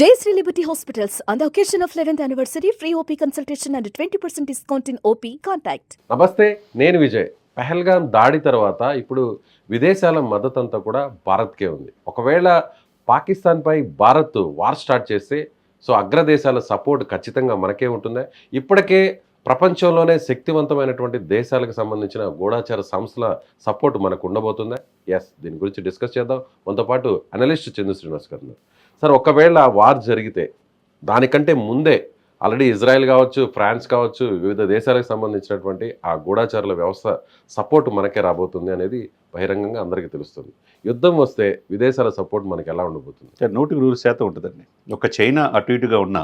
Jayasree liberty hospitals on the occasion of eleventh anniversary free OP consultation and twenty percent discount in OP contact నమస్తే నేను విజయ్. పహల్గాం దాడి తర్వాత ఇప్పుడు విదేశాల మద్దతు అంతా కూడా భారత్కే ఉంది. ఒకవేళ పాకిస్తాన్పై భారత్ వార్ స్టార్ట్ చేస్తే సో అగ్రదేశాల సపోర్ట్ ఖచ్చితంగా మనకే ఉంటుందా? ఇప్పటికే ప్రపంచంలోనే శక్తివంతమైనటువంటి దేశాలకు సంబంధించిన గూఢాచార సంస్థల సపోర్ట్ మనకు ఉండబోతుందా? ఎస్ దీని గురించి డిస్కస్ చేద్దాం. మనతో పాటు అనలిస్ట్ చందు శ్రీనివాస్ గారు ఉన్నారు. సార్ ఒకవేళ వార్ జరిగితే దానికంటే ముందే ఆల్రెడీ ఇజ్రాయెల్ కావచ్చు ఫ్రాన్స్ కావచ్చు వివిధ దేశాలకు సంబంధించినటువంటి ఆ గూఢాచారుల వ్యవస్థ సపోర్ట్ మనకే రాబోతుంది అనేది బహిరంగంగా అందరికీ తెలుస్తుంది. యుద్ధం వస్తే విదేశాల సపోర్ట్ మనకి ఎలా ఉండబోతుంది? నూటికి నూరు శాతం ఉంటుందండి. ఒక చైనా అటు ఇటుగా ఉన్నా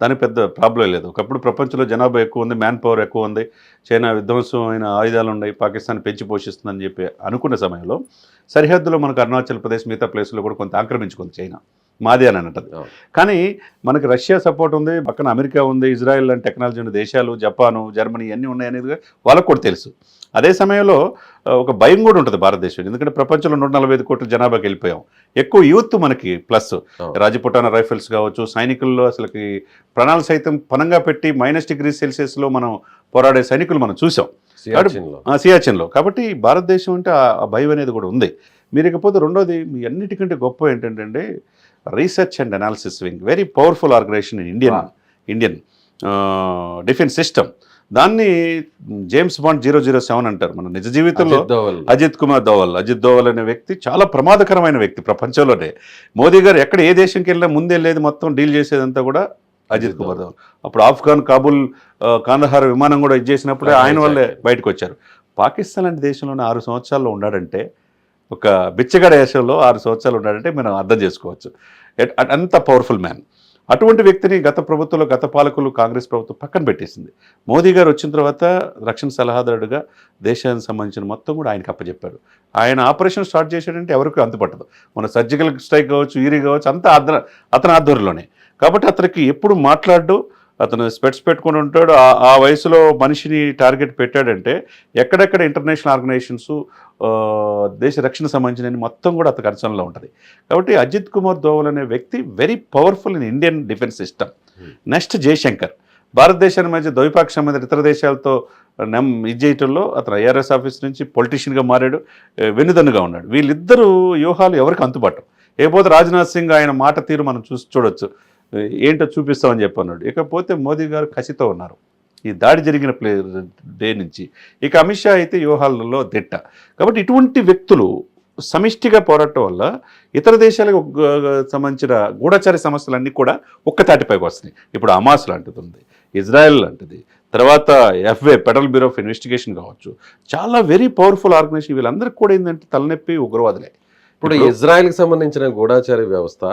దానికి పెద్ద ప్రాబ్లం లేదు. ఒకప్పుడు ప్రపంచంలో జనాభా ఎక్కువ ఉంది మ్యాన్ పవర్ ఎక్కువ ఉంది. చైనా విధ్వంసమైన ఆయుధాలు ఉన్నాయి పాకిస్తాన్ పెంచి పోషిస్తుందని చెప్పి అనుకున్న సమయంలో సరిహద్దులో మనకు అరుణాచల్ ప్రదేశ్ మిగతా ప్లేస్లో కూడా కొంత ఆక్రమించుకుంది చైనా. మాది అని అంటది. కానీ మనకి రష్యా సపోర్ట్ ఉంది పక్కన అమెరికా ఉంది ఇజ్రాయెల్ లాంటి టెక్నాలజీ ఉన్న దేశాలు జపాను జర్మనీ ఇవన్నీ ఉన్నాయనేది వాళ్ళకు కూడా తెలుసు. అదే సమయంలో ఒక భయం కూడా ఉంటుంది భారతదేశం ఎందుకంటే ప్రపంచంలో నూట నలభై ఐదు కోట్ల జనాభాకి వెళ్ళిపోయాం. ఎక్కువ యూత్ మనకి ప్లస్. రాజపుటాన రైఫిల్స్ కావచ్చు సైనికుల్లో అసలుకి ప్రాణాలు సైతం పనంగా పెట్టి మైనస్ డిగ్రీ సెల్సియస్లో మనం పోరాడే సైనికులు మనం చూసాం. సియాచిన్లో. కాబట్టి భారతదేశం అంటే ఆ ఆ భయం అనేది కూడా ఉంది. మీరు ఇకపోతే రెండోది మీ అన్నిటికంటే గొప్ప ఏంటంటే research and analysis wing very powerful organisation in Indian. Indian defence system దాన్ని James Bond zero zero seven అంటారు. మన నిజ జీవితంలో అజిత్ కుమార్ దోవల్. అజిత్ దోవల్ అనే వ్యక్తి చాలా ప్రమాదకరమైన వ్యక్తి ప్రపంచంలోనే. మోదీ గారు ఎక్కడ ఏ దేశంకి వెళ్ళినా ముందు వెళ్ళేది మొత్తం డీల్ చేసేదంతా కూడా అజిత్ కుమార్ దోవల్. అప్పుడు ఆఫ్ఘన్ కాబుల్ కాందహార్ విమానం కూడా ఇది చేసినప్పుడే ఆయన వల్లే. బయటకు వచ్చారు. పాకిస్తాన్ లాంటి దేశంలోనే ఆరు సంవత్సరాల్లో ఉన్నాడంటే ఒక బిచ్చగడ దేశంలో ఆరు సంవత్సరాలు ఉన్నాడంటే మనం అర్థం చేసుకోవచ్చు. అంత పవర్ఫుల్ మ్యాన్ అటువంటి వ్యక్తిని గత ప్రభుత్వంలో గత పాలకులు కాంగ్రెస్ ప్రభుత్వం పక్కన పెట్టేసింది. మోదీ గారు వచ్చిన తర్వాత రక్షణ సలహాదారుడుగా దేశానికి సంబంధించిన మొత్తం కూడా ఆయనకి అప్పచెప్పారు. ఆయన ఆపరేషన్ స్టార్ట్ చేశాడంటే ఎవరికి అంతుపట్టదు మన సర్జికల్ స్ట్రైక్ కావచ్చు ఈరీ కావచ్చు అంతా అతను అతని ఆధ్వర్యంలోనే. కాబట్టి అతనికి ఎప్పుడు మాట్లాడు అతను స్పెట్స్ పెట్టుకుని ఉంటాడు. ఆ- ఆ వయసులో మనిషిని టార్గెట్ పెట్టాడంటే ఎక్కడెక్కడ ఇంటర్నేషనల్ ఆర్గనైజేషన్స్ దేశ రక్షణ సంబంధించిన మొత్తం కూడా అతని కన్సర్న్లో ఉంటుంది. కాబట్టి అజిత్ కుమార్ దోవల్ అనే వ్యక్తి very powerful in Indian defence system. Next Jaishankar. భారతదేశానికి మధ్య ద్వైపాక్ష సంబంధిత ఇతర దేశాలతో నమ్ ఇది చేయటంలో అతను ఐఆర్ఎస్ ఆఫీస్ నుంచి పొలిటీషియన్గా మారాడు వెన్నుదన్నుగా ఉన్నాడు. వీళ్ళిద్దరూ వ్యూహాలు ఎవరికి అంతుపట్టం ఏపోతే రాజ్నాథ్ సింగ్ ఆయన మాట తీరు మనం చూసి చూడొచ్చు. ఏంటో చూపిస్తామని చెప్పి అన్నాడు ఇకపోతే మోదీ గారు కసితో ఉన్నారు. ఈ దాడి జరిగిన ప్లే డే నుంచి ఇక అమిత్ షా అయితే వ్యూహాలలో దిట్ట. కాబట్టి ఇటువంటి వ్యక్తులు సమిష్టిగా పోరాటం వల్ల ఇతర దేశాలకు సంబంధించిన గూఢచారి సమస్యలన్నీ కూడా ఒక్క తాటిపైకి వస్తున్నాయి. ఇప్పుడు అమాస్ లాంటిది ఉంది ఇజ్రాయెల్ లాంటిది తర్వాత F A federal bureau of investigation కావచ్చు. చాలా వెరీ పవర్ఫుల్ ఆర్గనైజేషన్. వీళ్ళందరికీ కూడా ఏంటంటే తలనొప్పి ఉగ్రవాదులే. ఇప్పుడు ఇజ్రాయెల్కి సంబంధించిన గూఢాచార వ్యవస్థ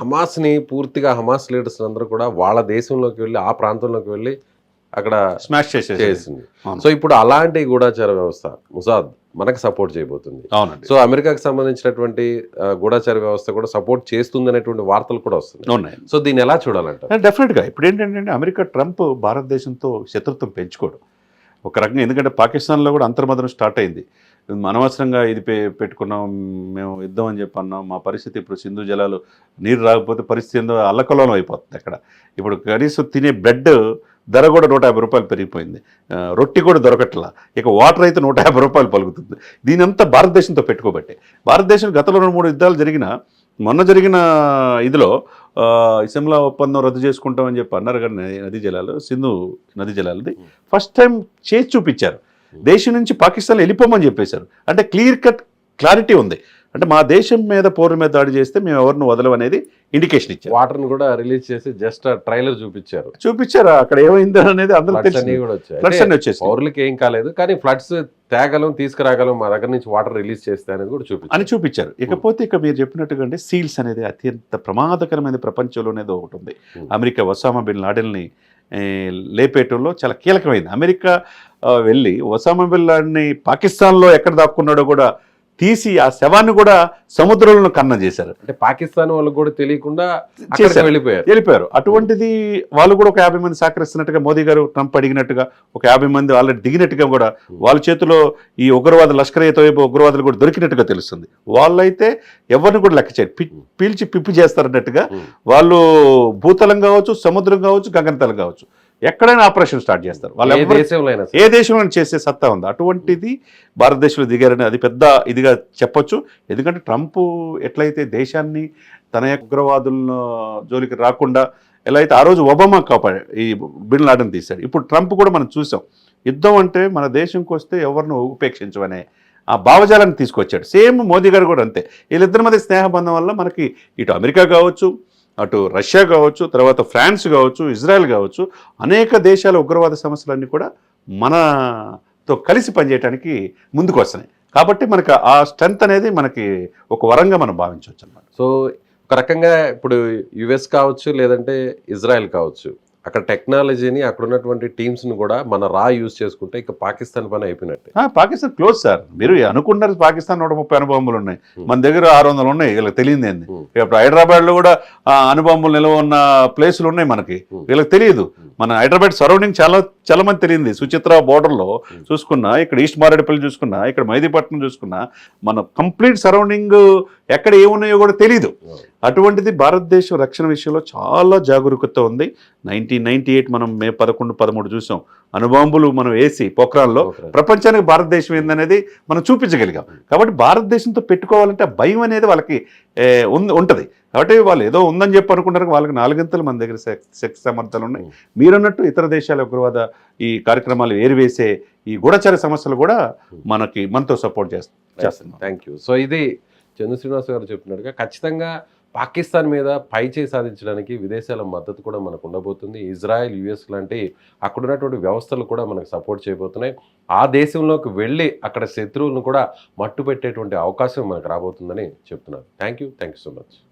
హమాస్ని పూర్తిగా హమాస్ లీడర్స్ అందరూ కూడా వాళ్ళ దేశంలోకి వెళ్ళి ఆ ప్రాంతంలోకి వెళ్ళి అక్కడ స్మాష్ చేసేసి చేసింది. అవును. సో ఇప్పుడు అలాంటి గూఢాచార వ్యవస్థ ముసాద్ మనకు సపోర్ట్ చేయబోతుంది. అవునండి. సో అమెరికాకి సంబంధించినటువంటి గూఢాచార వ్యవస్థ కూడా సపోర్ట్ చేస్తుంది అనేటువంటి వార్తలు కూడా వస్తున్నాయి. సో దీన్ని ఎలా చూడాలంట డెఫినెట్గా ఇప్పుడు ఏంటంటే అమెరికా ట్రంప్ భారతదేశంతో శత్రుత్వం పెంచుకోడు. ఒక రకంగా ఎందుకంటే పాకిస్తాన్లో కూడా అంతర్మదనం స్టార్ట్ అయింది. అనవసరంగా ఇది పె పెట్టుకున్నాం మేము యుద్ధం అని చెప్పి అన్నాం మా పరిస్థితి ఇప్పుడు సింధు జలాలు నీరు రాకపోతే పరిస్థితి ఏందో అల్లకల్లోలం అయిపోతుంది అక్కడ. ఇప్పుడు కనీసం తినే బ్రెడ్ ధర కూడా నూట యాభై రూపాయలు పెరిగిపోయింది. రొట్టి కూడా దొరకట్లా. ఇక వాటర్ అయితే నూట యాభై రూపాయలు పలుకుతుంది. దీని అంతా భారతదేశంతో పెట్టుకోబట్టే. భారతదేశం గతంలో రెండు మూడు యుద్ధాలు జరిగిన మొన్న జరిగిన ఇదిలో సిమ్లా ఒప్పందం రద్దు చేసుకుంటామని చెప్పి అన్నారు కానీ నది- నదీ జలాలు సింధు నదీ జలాలది. ఫస్ట్ టైం చేసి చూపించారు. దేశం నుంచి పాకిస్తాన్ వెళ్ళిపోమని చెప్పేశారు. అంటే క్లియర్ కట్ క్లారిటీ ఉంది. అంటే మా దేశం మీద పౌరుల మీద దాడి చేస్తే మేము ఎవరిని వదలం అనేది ఇండికేషన్ ఇచ్చారు. వాటర్ని కూడా రిలీజ్ చేసి జస్ట్ ట్రైలర్ చూపించారు. చూపించారు? అక్కడ ఏమైంది అనేది తెలిసింది. కూడా వచ్చాయి. ఫ్లడ్స్ అంటే అన్ని వచ్చేసి పౌరులకి ఏం కాలేదు కానీ ఫ్లడ్స్ తేగలం తీసుకురాగలం మా దగ్గర నుంచి వాటర్ రిలీజ్ చేస్తే అనేది కూడా అని చూపించారు. ఇకపోతే ఇక మీరు చెప్పినట్టుగా అంటే సీల్స్ అనేది అత్యంత ప్రమాదకరమైన ప్రపంచంలో అనేది ఒకటి ఉంది. అమెరికా ఒసామా బిన్ లాడెల్ని ఏ, లేపేయటంలో చాలా కీలకమైంది. అమెరికా వెళ్ళి ఒసామా బిన్ లాడెన్ని పాకిస్తాన్లో ఎక్కడ దాక్కున్నాడో కూడా తీసి ఆ శవాన్ని కూడా సముద్రంలో కన్న చేశారు. అంటే పాకిస్తాన్ వాళ్ళకి కూడా తెలియకుండా చేశారు. వెళ్ళిపోయారు. వెళ్ళిపోయారు. అటువంటిది వాళ్ళు కూడా ఒక యాభై మంది సహకరిస్తున్నట్టుగా మోదీ గారు ట్రంప్ అడిగినట్టుగా ఒక యాభై మంది ఆల్రెడీ దిగినట్టుగా కూడా వాళ్ళ చేతిలో ఈ ఉగ్రవాద లష్కర్ తోయబు ఉగ్రవాదులు కూడా దొరికినట్టుగా తెలుస్తుంది. వాళ్ళైతే ఎవరిని కూడా లెక్క చేయరు. పీల్చి పిప్పి చేస్తారన్నట్టుగా. వాళ్ళు భూతలం కావచ్చు సముద్రం కావచ్చు గగనతలం కావచ్చు. ఎక్కడైనా ఆపరేషన్ స్టార్ట్ చేస్తారు. వాళ్ళు ఏ దేశంలో. ఏ దేశంలో చేసే సత్తా ఉంది. అటువంటిది భారతదేశంలో దిగారని అది పెద్ద ఇదిగా చెప్పొచ్చు. ఎందుకంటే ట్రంప్ ఎట్లయితే దేశాన్ని తన యొక్క ఉగ్రవాదులను జోలికి రాకుండా ఎలా అయితే ఆ రోజు ఒబామా కాపాడు ఈ బిన్ లాడన్ తీశాడు. ఇప్పుడు ట్రంప్ కూడా మనం చూసాం. యుద్ధం అంటే మన దేశంకి వస్తే ఎవరిని ఉపేక్షించమనే ఆ భావజాలాన్ని తీసుకొచ్చాడు. సేమ్ మోదీ గారు కూడా అంతే. వీళ్ళిద్దరి మధ్య స్నేహబంధం వల్ల మనకి ఇటు అమెరికా కావచ్చు అటు రష్యా కావచ్చు తర్వాత ఫ్రాన్స్ కావచ్చు ఇజ్రాయెల్ కావచ్చు అనేక దేశాల ఉగ్రవాద సమస్యలన్నీ కూడా మనతో కలిసి పనిచేయడానికి ముందుకు వస్తున్నాయి. కాబట్టి మనకు ఆ స్ట్రెంత్ అనేది మనకి ఒక వరంగా మనం భావించవచ్చు అనమాట సో ఒక రకంగా ఇప్పుడు యుఎస్ కావచ్చు లేదంటే ఇజ్రాయెల్ కావచ్చు అక్కడ టెక్నాలజీని అక్కడ ఉన్నటువంటి టీమ్స్ని కూడా మన రా యూజ్ చేసుకుంటే ఇక పాకిస్తాన్ పని అయిపోయినట్టే పాకిస్తాన్ క్లోజ్ సార్ మీరు అనుకున్నారు పాకిస్తాన్ నూట ముప్పై అణుబాంబులు ఉన్నాయి. మన దగ్గర ఆరు వందలు ఉన్నాయి వీళ్ళకి తెలియదు ఏంది. ఇప్పుడు హైదరాబాద్లో కూడా ఆ, అణుబాంబులు నిల్వ ఉన్న ప్లేసులు ఉన్నాయి మనకి. వీళ్ళకి తెలియదు. మన హైదరాబాద్ సరౌండింగ్ చాలా చాలా మంది తెలియంది సుచిత్ర border లో Hmm. చూసుకున్నా ఇక్కడ ఈస్ట్ మారేడుపల్లి చూసుకున్నా ఇక్కడ మైదీపట్నం చూసుకున్నా మన కంప్లీట్ సరౌండింగ్ ఎక్కడ ఏమున్నాయో కూడా తెలియదు అటువంటిది భారతదేశం రక్షణ విషయంలో చాలా జాగరూకత ఉంది. నైన్టీన్ నైన్టీ ఎయిట్ మనం మే పదకొండు పదమూడు చూసాం. అణుబాంబులు మనం వేసి పోఖ్రాన్లో. ప్రపంచానికి భారతదేశం ఏందనేది మనం చూపించగలిగాం. కాబట్టి భారతదేశంతో పెట్టుకోవాలంటే భయం అనేది వాళ్ళకి ఉంటుంది. కాబట్టి వాళ్ళు ఏదో ఉందని చెప్పి అనుకుంటారు వాళ్ళకి నాలుగింతలు మన దగ్గర శక్- శక్తి సామర్థ్యాలు ఉన్నాయి. మీరన్నట్టు ఇతర దేశాల ఉగ్రవాద ఈ కార్యక్రమాలు ఏరివేసే ఈ గూఢచార సమస్యలు కూడా మనకి మనతో సపోర్ట్ చేస్తాం చేస్తున్నాం. థ్యాంక్ యూ సో ఇది చంద్ర శ్రీనివాస్ గారు చెప్పినట్టుగా ఖచ్చితంగా పాకిస్తాన్ మీద పై చేయి సాధించడానికి విదేశాల మద్దతు కూడా మనకు ఉండబోతుంది. ఇజ్రాయెల్ యుఎస్ లాంటి అక్కడ ఉన్నటువంటి వ్యవస్థలు కూడా మనకు సపోర్ట్ చేయబోతున్నాయి. ఆ దేశంలోకి వెళ్ళి అక్కడ శత్రువులను కూడా మట్టు పెట్టేటువంటి అవకాశం మనకు రాబోతుందని చెప్తున్నారు. Thank you thank you so much.